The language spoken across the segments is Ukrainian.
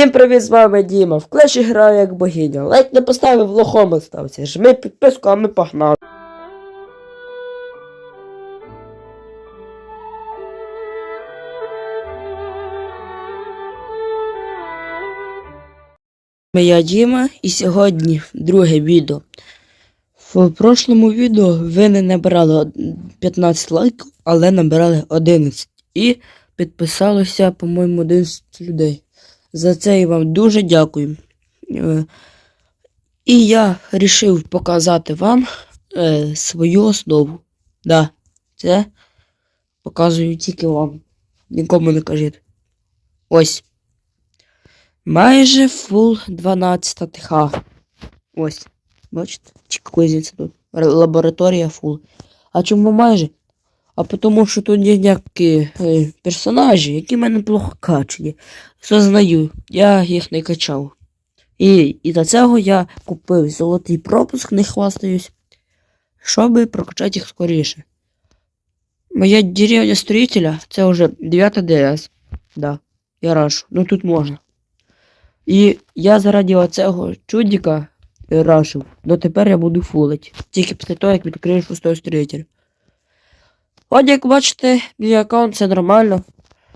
Всім привіт, з вами Діма. В клеші граю як богиня. Лайк не поставив, лохом остався. Жми підписку, а ми погнали. Я Діма і сьогодні друге відео. В прошлому відео ви не набирали 15 лайків, але набирали 11. І підписалося, по-моєму, 11 людей. За це я вам дуже дякую. Е, І я вирішив показати вам е, свою основу. Да, це показую тільки вам. Нікому не кажіть. Ось. Майже фул 12 ТХ. Ось. Бачите? Чи тут. Лабораторія фул. А чому майже? А тому що тут є ніякі е, персонажі, які в мене плохо качені. Сознаю, я їх не качав. І, і за цього я купив золотий пропуск, не хвастаюсь, щоб прокачати їх скоріше. Моя деревня строителя це вже 9 ДС. Да, я рашу. Ну тут можна. І я заради оцього чудика рашив. Дотепер я буду фулить. Тільки після того, як відкрию шостого строителя. От як бачите, мій аккаунт це нормально.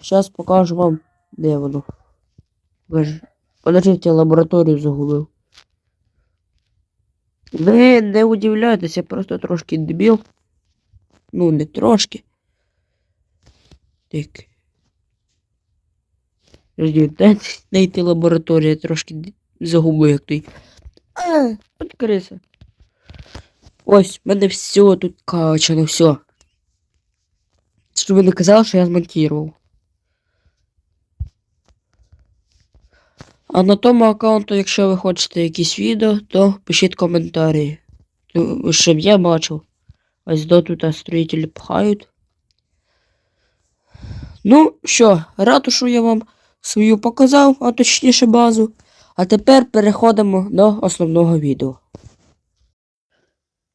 Зараз покажу вам, де воно. Подождіть, я лабораторію загубив. Ви не удивляйтесь, я просто трошки дебіл. Ну, не трошки. Так. Ждіть, де знайти лабораторію, я трошки загубив як той. А, от криса. Ось, в мене все тут качано, все. Ви не казали, що я змонтував. А на тому аккаунту, якщо ви хочете якісь відео, то пишіть коментарі. Щоб я бачив. Ось до тут строїтелі пхають. Ну що, ратушу я вам свою показав, а точніше базу. А тепер переходимо до основного відео.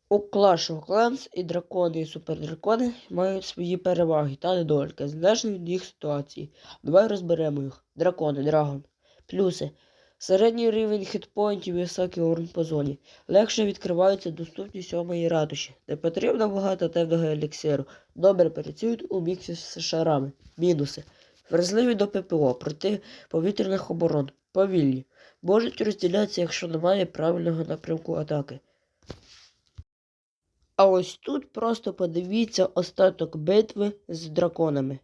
У Clash of Clans і дракони і супердракони мають свої переваги та недоліки, залежно від їх ситуації. Давай розберемо їх. Дракони, драгон. Плюси. Середній рівень хітпоінтів і високий урон по зоні. Легше відкриваються доступні сьомої ратуші. Не потрібно багато темного еліксиру. Добре працюють у міксі з шарами. Мінуси. Вразливі до ППО проти повітряних оборон. Повільні. Можуть розділятися, якщо немає правильного напрямку атаки. А ось тут просто подивіться остаток битви з драконами.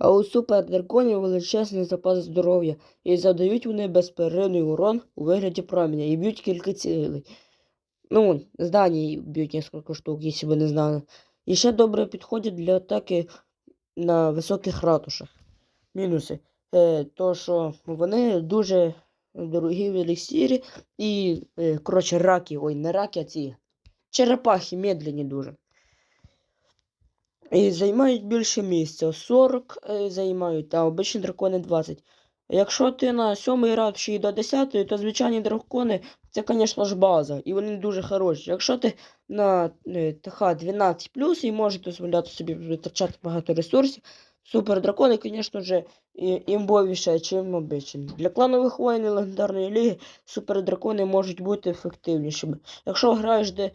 А у супердраконів величезний запас здоров'я, і задають вони безперервний урон у вигляді проміння і б'ють кілька цілей. Ну, здані б'ють кілька штук, якщо ви не знали. І ще добре підходять для атаки на високих ратушах. Мінуси. Е, то, що вони дуже дорогі в еліксірі і, е, коротше, раки, ой, не раки, а ці черепахи медленні дуже. І займають більше місця. 40 е, займають, а обичні дракони 20. Якщо ти на 7 рад ще й до 10, то звичайні дракони це, звісно ж, база, і вони дуже хороші. Якщо ти на е, ТХ 12 і можеш дозволяти собі витрачати багато ресурсів, супер дракони, звісно ж, імбовіше, ніж обичні. Для кланових воїн легендарної ліги супер дракони можуть бути ефективнішими. Якщо граєш де,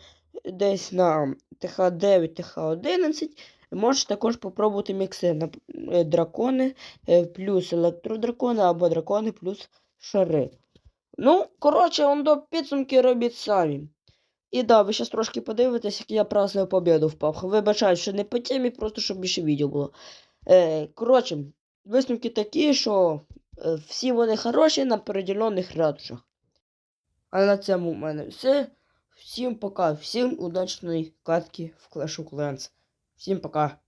десь на ТХ 9, ТХ 11, Можеш також попробувати мікси е, дракони е, плюс електродракони або дракони плюс шари. Ну, коротше, он до підсумки робіть самі. І да, ви зараз трошки подивитесь, як я праздную побіду впав. Вибачаю, що не по темі, просто щоб більше відео було. Е, коротше, висновки такі, що е, всі вони хороші на переділених ратушах. А на цьому в мене все. Всім пока, всім удачної катки в Clash of Clans. Всім пока.